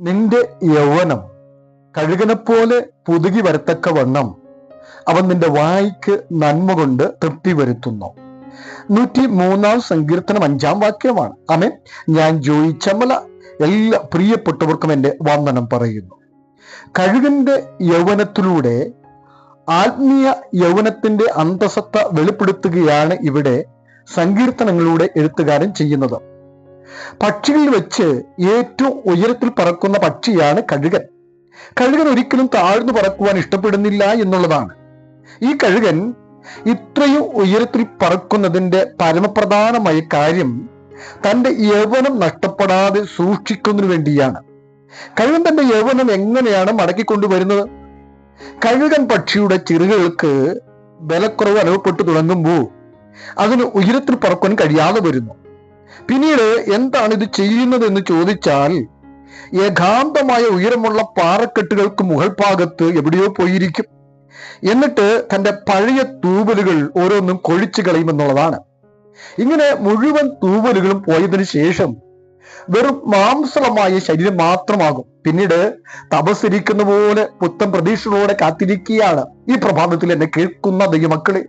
നിന്റെ യൗവനം കഴുകനെപ്പോലെ പുതുകി വരത്തക്ക വണ്ണം അവൻ നിന്റെ വായിക്ക് നന്മ കൊണ്ട് തൃപ്തി വരുത്തുന്നു. നൂറ്റി മൂന്നാം സങ്കീർത്തനം അഞ്ചാം വാക്യമാണ്. അമേ ഞാൻ ജോയി ചമ്മല എല്ലാ പ്രിയപ്പെട്ടവർക്കും എന്റെ വന്ദനം പറയുന്നു. കഴുകന്റെ യൗവനത്തിലൂടെ ആത്മീയ യൗവനത്തിന്റെ അന്തസത്ത വെളിപ്പെടുത്തുകയാണ് ഇവിടെ സങ്കീർത്തനങ്ങളുടെ എഴുത്തുകാരൻ ചെയ്യുന്നത്. പക്ഷികളിൽ വെച്ച് ഏറ്റവും ഉയരത്തിൽ പറക്കുന്ന പക്ഷിയാണ് കഴുകൻ. കഴുകൻ ഒരിക്കലും താഴ്ന്നു പറക്കുവാൻ ഇഷ്ടപ്പെടുന്നില്ല എന്നുള്ളതാണ്. ഈ കഴുകൻ ഇത്രയും ഉയരത്തിൽ പറക്കുന്നതിന്റെ പരമപ്രധാനമായ കാര്യം തന്റെ യൗവനം നഷ്ടപ്പെടാതെ സൂക്ഷിക്കുന്നതിനു വേണ്ടിയാണ്. കഴുകൻ തന്റെ യൗവനം എങ്ങനെയാണ് മടക്കിക്കൊണ്ടുവരുന്നത് കഴുകൻ പക്ഷിയുടെ ചിറകുകൾക്ക് ബലക്കുറവ് അനുഭവപ്പെട്ടു തുടങ്ങുമ്പോൾ അതിന് ഉയരത്തിൽ പറക്കാൻ കഴിയാതെ വരുന്നു. പിന്നീട് എന്താണ് ഇത് ചെയ്യുന്നത് എന്ന് ചോദിച്ചാൽ ഏകാന്തമായ ഉയരമുള്ള പാറക്കെട്ടുകൾക്ക് മുകൾ ഭാഗത്ത് എവിടെയോ പോയിരിക്കും. എന്നിട്ട് തന്റെ പഴയ തൂവലുകൾ ഓരോന്നും കൊഴിച്ചു കളയുമെന്നുള്ളതാണ് ഇങ്ങനെ മുഴുവൻ തൂവലുകളും പോയതിനു ശേഷം വെറും മാംസളമായ ശരീരം മാത്രമാകും. പിന്നീട് തപസ്സിരിക്കുന്ന പോലെ പുത്തൻ പ്രതീക്ഷകളോടെ കാത്തിരിക്കുകയാണ് ഈ പ്രഭാതത്തിൽ എന്നെ കേൾക്കുന്ന ദൈവമക്കളെ.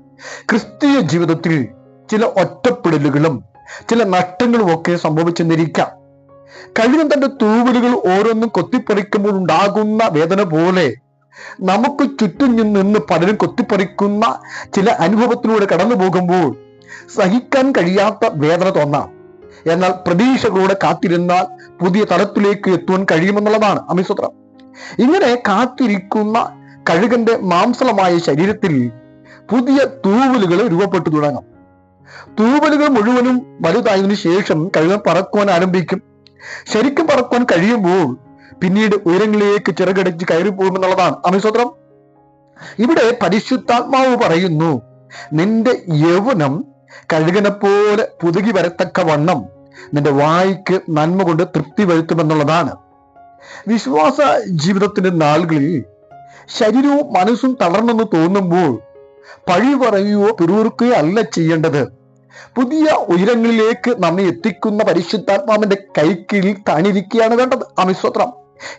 ക്രിസ്തീയ ജീവിതത്തിൽ ചില ഒറ്റപ്പെടലുകളും ചില നഷ്ടങ്ങളും ഒക്കെ സംഭവിച്ചെന്നിരിക്കാം. കഴിഞ്ഞ തന്റെ തൂവലുകൾ ഓരോന്നും കൊത്തിപ്പറിക്കുമ്പോൾ ഉണ്ടാകുന്ന വേദന പോലെ നമുക്ക് ചുറ്റും നിന്ന് പലരും കൊത്തിപ്പറിക്കുന്ന ചില അനുഭവത്തിലൂടെ കടന്നു പോകുമ്പോൾ സഹിക്കാൻ കഴിയാത്ത വേദന തോന്നാം. എന്നാൽ പ്രതീക്ഷകളോടെ കാത്തിരുന്നാൽ പുതിയ തലത്തിലേക്ക് എത്തുവാൻ കഴിയുമെന്നുള്ളതാണ് അമിസൂത്രം ഇങ്ങനെ കാത്തിരിക്കുന്ന കഴുകന്റെ മാംസളമായ ശരീരത്തിൽ പുതിയ തൂവലുകൾ രൂപപ്പെട്ടു തുടങ്ങും. തൂവലുകൾ മുഴുവനും വലുതായതിനു ശേഷം കഴുകൻ പറക്കുവാൻ ആരംഭിക്കും. ശരിക്കും പറക്കുവാൻ കഴിയുമ്പോൾ പിന്നീട് ഉയരങ്ങളിലേക്ക് ചിറകടിച്ച് കയറി പോകുമെന്നുള്ളതാണ് അമിസ്വത്രം ഇവിടെ പരിശുദ്ധാത്മാവ് പറയുന്നു നിന്റെ യൗവനം കഴുകനെ പോലെ പുതുകി വരത്തക്ക വണ്ണം നിന്റെ വായിക്ക് നന്മ കൊണ്ട് തൃപ്തി വരുത്തുമെന്നുള്ളതാണ്. വിശ്വാസ ജീവിതത്തിന്റെ നാളുകളിൽ ശരീരവും മനസ്സും തളർന്നെന്ന് തോന്നുമ്പോൾ പഴി പറയുകയോ പിറുവിറുക്കുകയോ അല്ല ചെയ്യേണ്ടത്. പുതിയ ഉയരങ്ങളിലേക്ക് നമ്മെ എത്തിക്കുന്ന പരിശുദ്ധാത്മാവിന്റെ കൈക്കീഴിൽ താണിരിക്കുകയാണ് വേണ്ടത്. അമിസ്വത്രം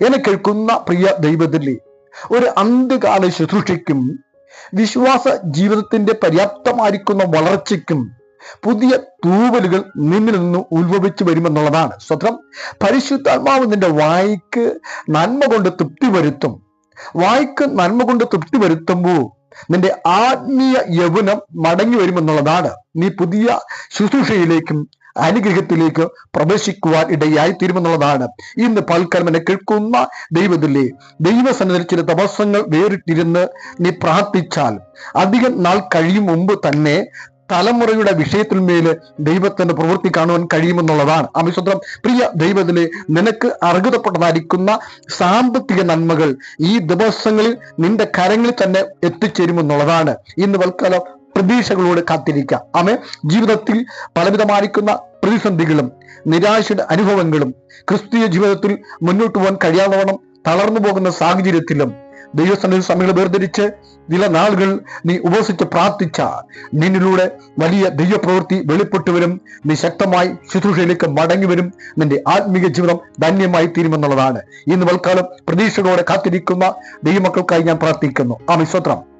എന്നെ കേൾക്കുന്ന പ്രിയ ദൈവത്തിലെ ഒരു അന്ത്യകാല ശുശ്രൂഷയ്ക്കും വിശ്വാസ ജീവിതത്തിന്റെ പര്യാപ്തമായിരിക്കുന്ന വളർച്ചയ്ക്കും പുതിയ തൂവലുകൾ നിന്നിൽ നിന്ന് ഉത്ഭവിച്ചു വരുമെന്നുള്ളതാണ്. സ്വത്രം. പരിശുദ്ധാത്മാവ് നിന്റെ വായിക്ക് നന്മ കൊണ്ട് തൃപ്തി വരുത്തും. വായിക്ക് നന്മ കൊണ്ട് തൃപ്തി വരുത്തുമ്പോൾ നിന്റെ ആത്മീയ യൗവനം മടങ്ങി വരുമെന്നുള്ളതാണ്. നീ പുതിയ ശുശ്രൂഷയിലേക്കും അനുഗ്രഹത്തിലേക്ക് പ്രവേശിക്കുവാൻ ഇടയായി തീരുമെന്നുള്ളതാണ് ഇന്ന് പൽക്കരമനെ കേൾക്കുന്ന ദൈവത്തിലെ ദൈവസന്നിധിയിൽ ചില തപസ്സങ്ങൾ വേറിട്ടിരുന്ന് നീ പ്രാർത്ഥിച്ചാൽ അധികം നാൾ കഴിയും മുമ്പ് തന്നെ തലമുറയുടെ വിഷയത്തിൽ മേൽ ദൈവത്തിന്റെ പ്രവൃത്തി കാണുവാൻ കഴിയുമെന്നുള്ളതാണ്. അമിശ്രം പ്രിയ ദൈവത്തിലെ നിനക്ക് അർഹതപ്പെട്ടതായിരിക്കുന്ന സാമ്പത്തിക നന്മകൾ ഈ ദിവസങ്ങളിൽ നിന്റെ കരങ്ങളിൽ തന്നെ എത്തിച്ചേരുമെന്നുള്ളതാണ്. ഇന്ന് വൽക്കാലം പ്രതീക്ഷകളോട് കാത്തിരിക്കുക. ആമേ ജീവിതത്തിൽ പലവിധമായിരിക്കുന്ന പ്രതിസന്ധികളും നിരാശയുടെ അനുഭവങ്ങളും ക്രിസ്തീയ ജീവിതത്തിൽ മുന്നോട്ട് പോകാൻ കഴിയാതവണ്ണം തളർന്നു പോകുന്ന സാഹചര്യത്തിലും ദൈവസന്നിധി സമയങ്ങൾ വേർതിരിച്ച് ചില നാളുകൾ നീ ഉപസിച്ച് പ്രാർത്ഥിച്ച. നിന്നിലൂടെ വലിയ ദൈവപ്രവൃത്തി വെളിപ്പെട്ടു വരും. നീ ശക്തമായി ശുശ്രൂഷയിലേക്ക് മടങ്ങി വരും. നിന്റെ ആത്മീക ജീവിതം ധന്യമായി തീരുമെന്നുള്ളതാണ്. ഇന്ന് വൽക്കാലം പ്രതീക്ഷകളോടെ കാത്തിരിക്കുന്ന ദൈവമക്കൾക്കായി ഞാൻ പ്രാർത്ഥിക്കുന്നു. ആ മിശ്വത്രം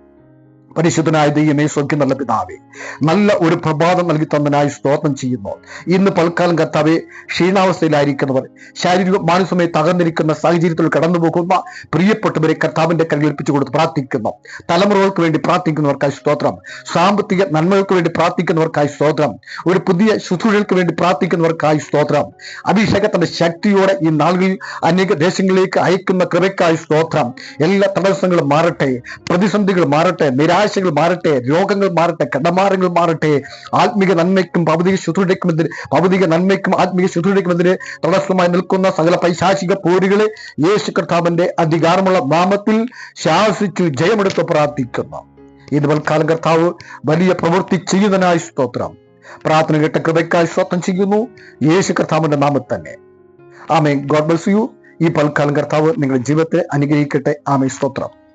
പരിശുദ്ധനായ ദൈവമേ സ്വർഗ്യം നല്ല പിതാവേ നല്ല ഒരു പ്രഭാതം നൽകി തന്നതിനായി സ്തോത്രം ചെയ്യുന്നു. ഇന്ന് പൽക്കാലം കർത്താവെ ക്ഷീണാവസ്ഥയിലായിരിക്കുന്നവർ ശാരീരിക മാനസമായി തകർന്നിരിക്കുന്ന സാഹചര്യത്തിൽ കടന്നു പോകുന്ന പ്രിയപ്പെട്ടവരെ കർത്താവിന്റെ കരങ്ങളിൽപ്പിച്ചു കൊടുത്ത് പ്രാർത്ഥിക്കുന്നു. തലമുറകൾക്ക് വേണ്ടി പ്രാർത്ഥിക്കുന്നവർക്കായി സ്തോത്രം. സാമ്പത്തിക നന്മകൾക്ക് വേണ്ടി പ്രാർത്ഥിക്കുന്നവർക്കായി സ്തോത്രം. ഒരു പുതിയ ശുശ്രൂഷകൾക്ക് വേണ്ടി പ്രാർത്ഥിക്കുന്നവർക്കായി സ്തോത്രം. അഭിഷേകത്തിന്റെ ശക്തിയോടെ ഈ നാളുകളിൽ അനേക ദേശങ്ങളിലേക്ക് അയക്കുന്ന കൃപയ്ക്കായി സ്തോത്രം. എല്ലാ തടസ്സങ്ങളും മാറട്ടെ പ്രതിസന്ധികൾ മാറട്ടെ നിരാശകൾ മാറട്ടെ രോഗങ്ങൾ മാറട്ടെ കടമാറങ്ങൾ മാറട്ടെ. ആത്മീക നന്മയ്ക്കും ഭൗതിക ശുദ്ധിക്കും എതിരെ ഭൗതിക നന്മയ്ക്കും ആത്മീക ശുദ്ധിക്കും എതിരെ തടസ്സമായി നിൽക്കുന്ന സകല പൈശാചിക പോരുകളെ യേശു കർത്താവിന്റെ അധികാരമുള്ള നാമത്തിൽ ശാസിച്ചു ജയമെടുത്ത് പ്രാർത്ഥിക്കുന്നു. ഇത് വൽക്കാലം കർത്താവ് വലിയ പ്രവൃത്തി ചെയ്യുന്നതിനായി സ്തോത്രം. പ്രാർത്ഥന കേട്ട കൃപയ്ക്കായി സ്തോത്രം ചെയ്യുന്നു. യേശു കർത്താവിന്റെ നാമത്തിൽ തന്നെ. ആമേ ഗോഡ് ബ്ലസ് യു. ഈ പൽക്കാലം കർത്താവ് നിങ്ങളുടെ ജീവിതത്തെ അനുഗ്രഹിക്കട്ടെ. ആമേ സ്തോത്രം.